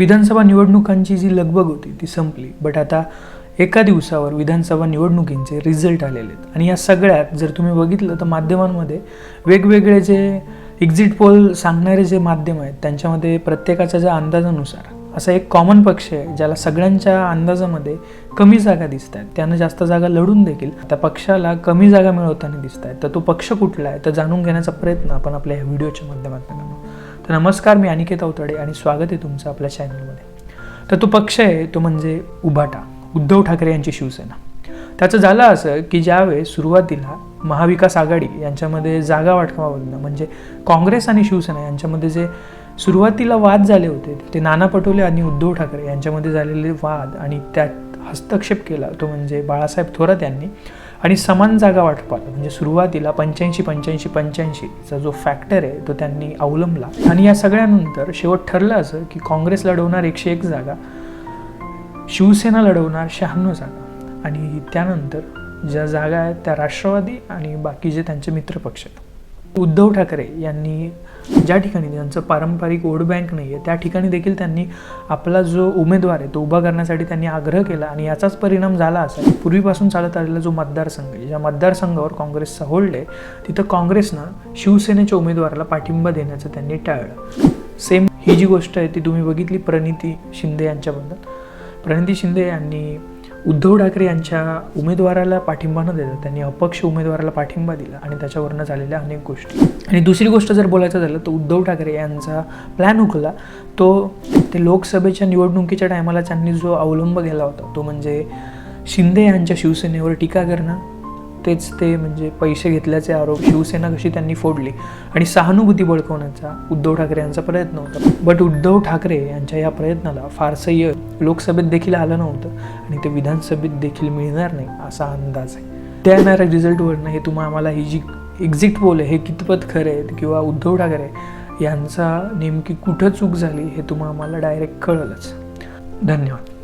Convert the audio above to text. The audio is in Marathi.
विधानसभा निवडणुकांची जी लगबग होती ती संपली. बट आता एका दिवसावर विधानसभा निवडणुकींचे रिझल्ट आलेले आहेत. आणि या सगळ्यात जर तुम्ही बघितलं तर माध्यमांमध्ये वेगवेगळे जे एक्झिट पोल सांगणारे जे माध्यम आहेत त्यांच्यामध्ये प्रत्येकाच्या ज्या अंदाजानुसार असा एक कॉमन पक्ष आहे ज्याला सगळ्यांच्या अंदाजामध्ये कमी जागा दिसत आहेत. त्यानं जास्त जागा लढून देखील त्या पक्षाला कमी जागा मिळवताना दिसत आहेत. तर तो पक्ष कुठला आहे तर जाणून घेण्याचा प्रयत्न आपण आपल्या ह्या व्हिडिओच्या माध्यमातून करू तर नमस्कार मी अनिकेत अवतडे आणि स्वागत आहे तुमचं आपल्या चॅनलमध्ये तर तो पक्ष आहे तो म्हणजे उभाटा उद्धव ठाकरे यांची शिवसेना. त्याचं झालं असं की ज्यावेळेस सुरुवातीला महाविकास आघाडी यांच्यामध्ये जागा वाटपावरनं म्हणजे काँग्रेस आणि शिवसेना यांच्यामध्ये जे सुरुवातीला वाद झाले होते ते नाना पटोले आणि उद्धव ठाकरे यांच्यामध्ये झालेले वाद आणि त्यात हस्तक्षेप केला तो म्हणजे बाळासाहेब थोरात यांनी. आणि समान जागा वाटपात म्हणजे सुरुवातीला पंच्याऐंशी पंच्याऐंशी पंच्याऐंशीचा जो फॅक्टर आहे तो त्यांनी अवलंबला. आणि या सगळ्यानंतर शेवट ठरलं असं की काँग्रेस लढवणार एकशे एक जागा शिवसेना लढवणार शहाण्णव जागा. आणि त्यानंतर ज्या जागा आहेत त्या राष्ट्रवादी आणि बाकी जे त्यांचे मित्रपक्ष आहेत. उद्धव ठाकरे यांनी ज्या ठिकाणी त्यांचं पारंपरिक वोट बँक नाही आहे त्या ठिकाणी देखील त्यांनी आपला जो उमेदवार आहे तो उभा करण्यासाठी त्यांनी आग्रह केला आणि याचाच परिणाम झाला असा की पूर्वीपासून चालत आलेला जो मतदारसंघ आहे ज्या मतदारसंघावर काँग्रेसचा होल्ड आहे तिथं काँग्रेसनं शिवसेनेच्या उमेदवाराला पाठिंबा देण्याचं त्यांनी टाळलं. सेम ही जी गोष्ट आहे ती तुम्ही बघितली प्रणिती शिंदे यांच्याबद्दल. प्रणिती शिंदे यांनी उद्धव ठाकरे यांच्या उमेदवाराला पाठिंबा न देता त्यांनी अपक्ष उमेदवाराला पाठिंबा दिला आणि त्याच्यावरनं झालेल्या अनेक गोष्टी. आणि दुसरी गोष्ट जर बोलायचं झालं तर उद्धव ठाकरे यांचा प्लॅन उकला तो ते लोकसभेच्या निवडणुकीच्या टायमाला त्यांनी जो अवलंब केला होता तो म्हणजे शिंदे यांच्या शिवसेनेवर टीका करणं तेच ते म्हणजे पैसे घेतल्याचे आरोप शिवसेना कशी त्यांनी फोडली? आणि सहानुभूती बळकवण्याचा उद्धव ठाकरे यांचा प्रयत्न होता. बट उद्धव ठाकरे यांच्या या प्रयत्नाला फारसं यश लोकसभेत देखील आलं नव्हतं आणि ते विधानसभेत देखील मिळणार नाही असा अंदाज आहे. त्या येणाऱ्या रिझल्टवरनं हे तुम्हा आम्हाला ही जी एक्झिट पोल आहे हे कितपत खरं आहेत किंवा उद्धव ठाकरे यांचा नेमकी कुठं चूक झाली हे तुम्हा आम्हाला डायरेक्ट कळलंच. धन्यवाद.